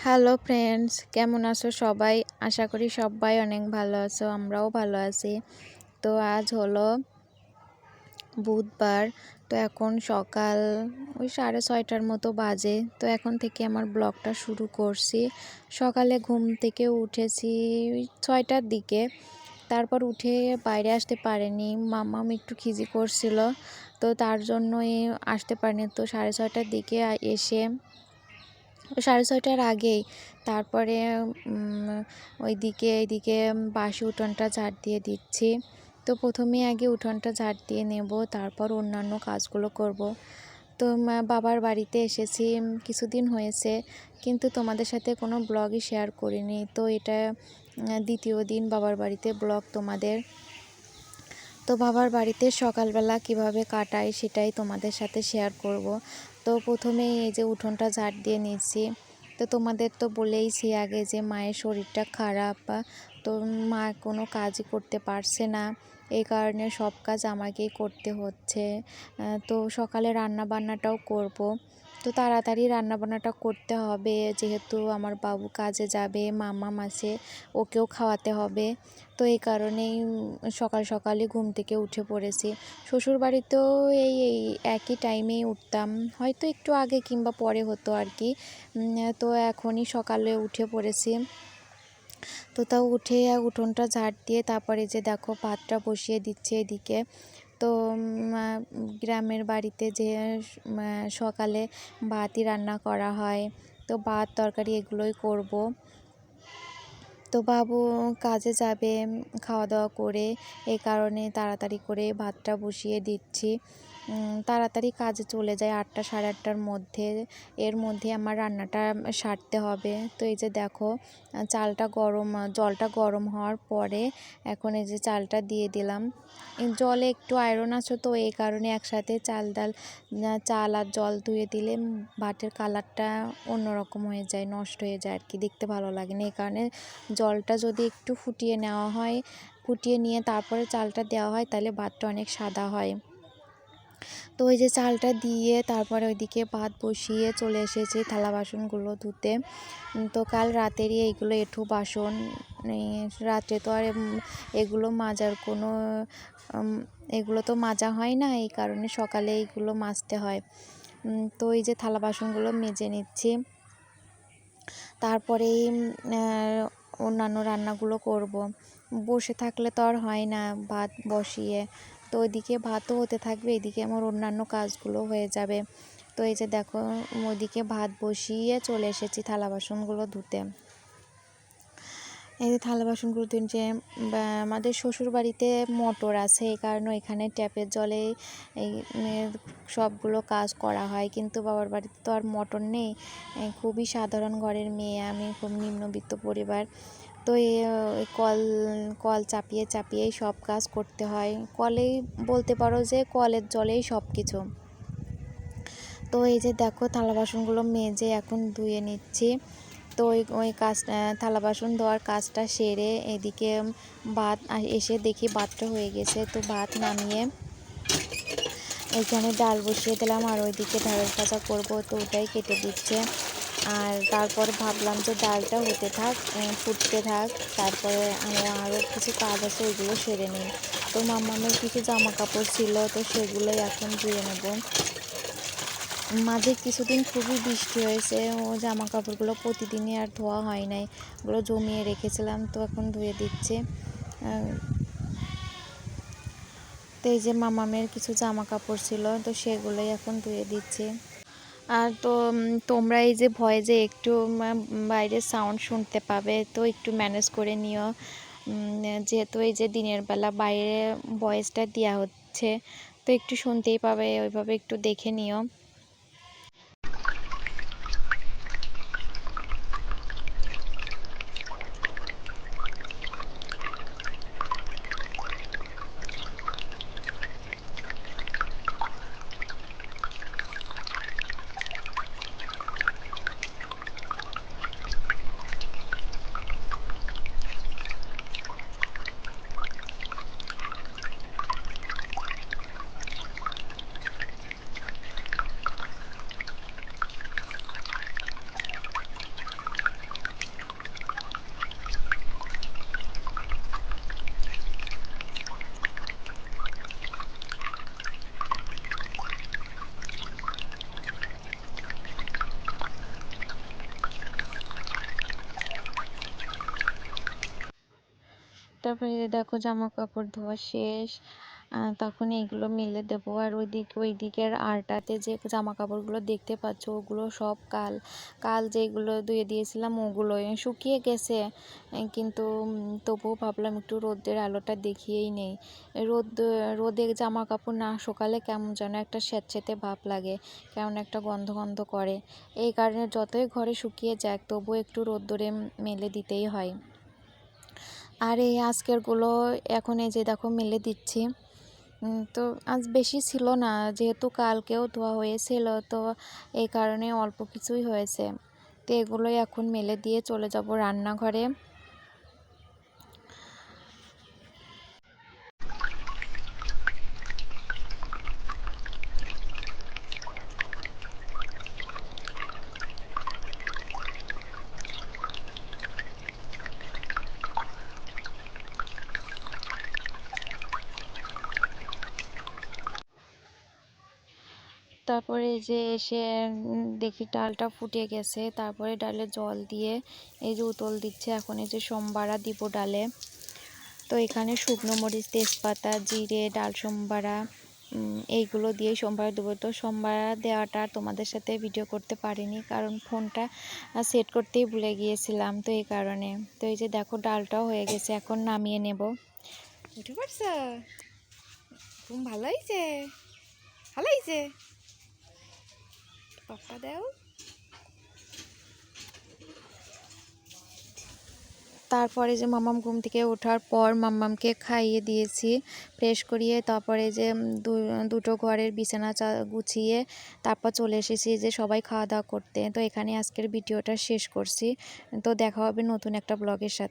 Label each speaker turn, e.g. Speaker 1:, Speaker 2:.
Speaker 1: Hello friends কেমন আছো সবাই? আশা করি সবাই অনেক ভালো আছো, আমরাও ভালো আছি। তো আজ হলো বুধবার। তো এখন সকাল ওই সাড়ে ছয়টার মতো বাজে। তো এখন থেকে আমার ব্লগটা শুরু করছি। সকালে ঘুম থেকে উঠেছি ওই ছয়টার দিকে। তারপর উঠে বাইরে আসতে পারেনি। মাম্মাম একটু খিজি করছিল। তো তার জন্যই আসতে পারেনি। তো সাড়ে ছয়টার দিকে এসে সাড়ে ছয়টার আগেই। তারপরে ওইদিকে, এইদিকে বাসি উঠোনটা ঝাড় দিয়ে দিচ্ছি। তো প্রথমে আগে উঠোনটা ঝাড় দিয়ে নেব, তারপর অন্যান্য কাজগুলো করব। তো বাবার বাড়িতে এসেছি কিছুদিন হয়েছে, কিন্তু তোমাদের সাথে কোনো ব্লগই শেয়ার করিনি। তো এটা দ্বিতীয় দিন বাবার বাড়িতে ব্লগ তোমাদের। তো বাবার বাড়িতে সকালবেলা কীভাবে কাটাই সেটাই তোমাদের সাথে শেয়ার করব। তো প্রথমেই এই যে উঠোনটা ঝাড় দিয়ে নিচ্ছি তো তোমাদের তো বলেইছি আগে যে মায়ের শরীরটা খারাপ, তো মা কোনো কাজই করতে পারছে না। এই কারণে সব কাজ আমাকেই করতে হচ্ছে। তো সকালে রান্না বান্নাটাও করব। তো তাড়াতাড়ি রান্নাবান্নাটা করতে হবে। যেহেতু আমার বাবু কাজে যাবে, মামা মাসে ওকেও খাওয়াতে হবে। তো এই কারণেই সকাল সকালে ঘুম থেকে উঠে পড়েছি। শ্বশুর বাড়িতেও এই এই একই টাইমেই উঠতাম। হয়তো একটু আগে কিংবা পরে হতো আর কি। তো এখনই সকালে উঠে পড়েছি। তো তাও উঠে উঠোনটা ঝাড় দিয়ে তারপরে যে দেখো ভাতটা বসিয়ে দিচ্ছে এদিকে। তো গ্রামের বাড়িতে যে সকালে ভাতই রান্না করা হয়, তো ভাত তরকারি এগুলোই করব। তো বাবু কাজে যাবে খাওয়া দাওয়া করে এই কারণে তাড়াতাড়ি করে ভাতটা বসিয়ে দিচ্ছি। তাড়াতাড়ি কাজে চলে যায় আটটা, সাড়ে আটটার মধ্যে। এর মধ্যে আমার রান্নাটা সারতে হবে। তো এই যে দেখো, চালটা গরম, জলটা গরম হওয়ার পরে এখন এই যে চালটা দিয়ে দিলাম। জলে একটু আয়রন আছে তো, এই কারণে একসাথে চাল ডাল চাল আর জল ধুয়ে দিলে ভাতের কালারটা অন্যরকম হয়ে যায়, নষ্ট হয়ে যায় আর কি। দেখতে ভালো লাগে না, এই কারণে জলটা যদি একটু ফুটিয়ে নেওয়া হয়, ফুটিয়ে নিয়ে তারপরে চালটা দেওয়া হয়, তাহলে ভাতটা অনেক সাদা হয়। তো ওই যে চালটা দিয়ে তারপরে ওইদিকে ভাত বসিয়ে চলে এসেছি থালা বাসনগুলো ধুতে। তো কাল রাতেরই এইগুলো এঁঠো বাসন রাত্রে তো আর এগুলো মাজার কোনো এগুলো তো মাজা হয় না, এই কারণে সকালে এইগুলো মাজতে হয়। তো এই যে থালা বাসনগুলো মেজে নিচ্ছি। তারপরেই অন্যান্য রান্নাগুলো করব। বসে থাকলে তো আর হয় না ভাত বসিয়ে। তো ওইদিকে ভাতও হতে থাকবে, এদিকে আমার অন্যান্য কাজগুলো হয়ে যাবে। তো এই যে দেখো ওইদিকে ভাত বসিয়ে চলে এসেছি থালা বাসনগুলো ধুতে। এই যে থালা বাসনগুলো ধুন যে আমাদের শ্বশুর বাড়িতে মোটর আছে, এই কারণে এখানে ট্যাপের জলে এই সবগুলো কাজ করা হয়। কিন্তু বাবার বাড়িতে তো আর মোটর নেই। খুবই সাধারণ ঘরের মেয়ে, আমি খুব নিম্নবিত্ত পরিবার। তো এই কল কল চাপিয়ে চাপিয়েই সব কাজ করতে হয়। কলেই বলতে পারো যে কলের জলেই সব কিছু। তো এই যে দেখো থালা বাসনগুলো মেজে এখন ধুয়ে নিচ্ছি। তো ওই ওই কাজ থালা বাসন ধোয়ার কাজটা সেরে এদিকে ভাত এসে দেখি ভাতটা হয়ে গেছে। তো ভাত নামিয়ে এখানে ডাল বসিয়ে দিলাম আর ওইদিকে ঢেঁড়স ভাজা করব। তো ওটাই কেটে দিচ্ছে। আর তারপর ভাবলাম যে ডালটা হতে থাক ফুটতে থাক, তারপরে আমরা আরও কিছু কাজ আছে, ওইগুলো সেরে নিই। তো মামামের কিছু জামা কাপড় ছিল, তো সেগুলোই এখন ধুয়ে নেব। মাঝে কিছুদিন খুবই বৃষ্টি হয়েছে, ও জামা কাপড়গুলো প্রতিদিনই আর ধোয়া হয় নাই, ওগুলো জমিয়ে রেখেছিলাম, তো এখন ধুয়ে দিচ্ছে। তো এই যে মামামের কিছু জামা কাপড় ছিল, তো সেগুলোই এখন ধুয়ে দিচ্ছে। তো তোমরা এই যে ভয়ে যে একটু বাইরের সাউন্ড শুনতে পাবে, তো একটু ম্যানেজ করে নিও। যেহেতু এই যে দিনের বেলা বাইরে ভয়েসটা দেওয়া হচ্ছে, তো একটু শুনতেই পাবে, ওইভাবে একটু দেখে নিও। তারপরে দেখো জামা কাপড় ধোয়া শেষ। তখন এইগুলো মেলে দেবো। আর ওইদিকে ওই দিকের আরটাতে যে জামা কাপড়গুলো দেখতে পাচ্ছ, ওগুলো সব কাল কাল যেগুলো ধুয়ে দিয়েছিলাম ওগুলো শুকিয়ে গেছে। কিন্তু তবুও ভাবলাম একটু রোদের আলোটা দেখিয়েই নেই। রোদ, রোদে জামা কাপড় না শুকালে কেমন যেন একটা স্যাঁতস্যাঁতে ভাব লাগে, কেমন একটা গন্ধ গন্ধ করে। এই কারণে যতই ঘরে শুকিয়ে যাক, তবুও একটু রোদ্দুরে মেলে দিতেই হয়। আর এই আজকেরগুলো এখন এই যে দেখো মেলে দিচ্ছি। তো আজ বেশি ছিল না, যেহেতু কালকেও ধোয়া হয়েছিল, তো এই কারণে অল্প কিছুই হয়েছে। তো এগুলোই এখন মেলে দিয়ে চলে যাব রান্নাঘরে। তারপরে যে এসে দেখি ডালটা ফুটে গেছে। তারপরে ডালে জল দিয়ে এই যে উতল দিচ্ছে। এখন এই যে সোমবারা দিব ডালে। তো এখানে শুকনো মরিচ, তেজপাতা, জিরে, ডাল সোমবারা এইগুলো দিয়ে সোমবার দেবো। তো সোমবার দেওয়াটা তোমাদের সাথে ভিডিও করতে পারিনি কারণ ফোনটা সেট করতেই ভুলে গিয়েছিলাম তো এই কারণে। তো এই যে দেখো ডালটাও হয়ে গেছে, এখন নামিয়ে নেব। উঠে পারছ ঘুম ভালো হয়েছে? ভালো হয়েছে? দাও। তারপরে যে মামাম ঘুম থেকে ওঠার পর মাম্মামকে খাইয়ে দিয়েছি, ফ্রেশ করিয়ে তারপরে যে দুটো ঘরের বিছানা গুছিয়ে তারপর চলে এসেছি যে সবাই খাওয়া দাওয়া করতে। তো এখানে আজকের ভিডিওটা শেষ করছি। তো দেখা হবে নতুন একটা ব্লগের সাথে।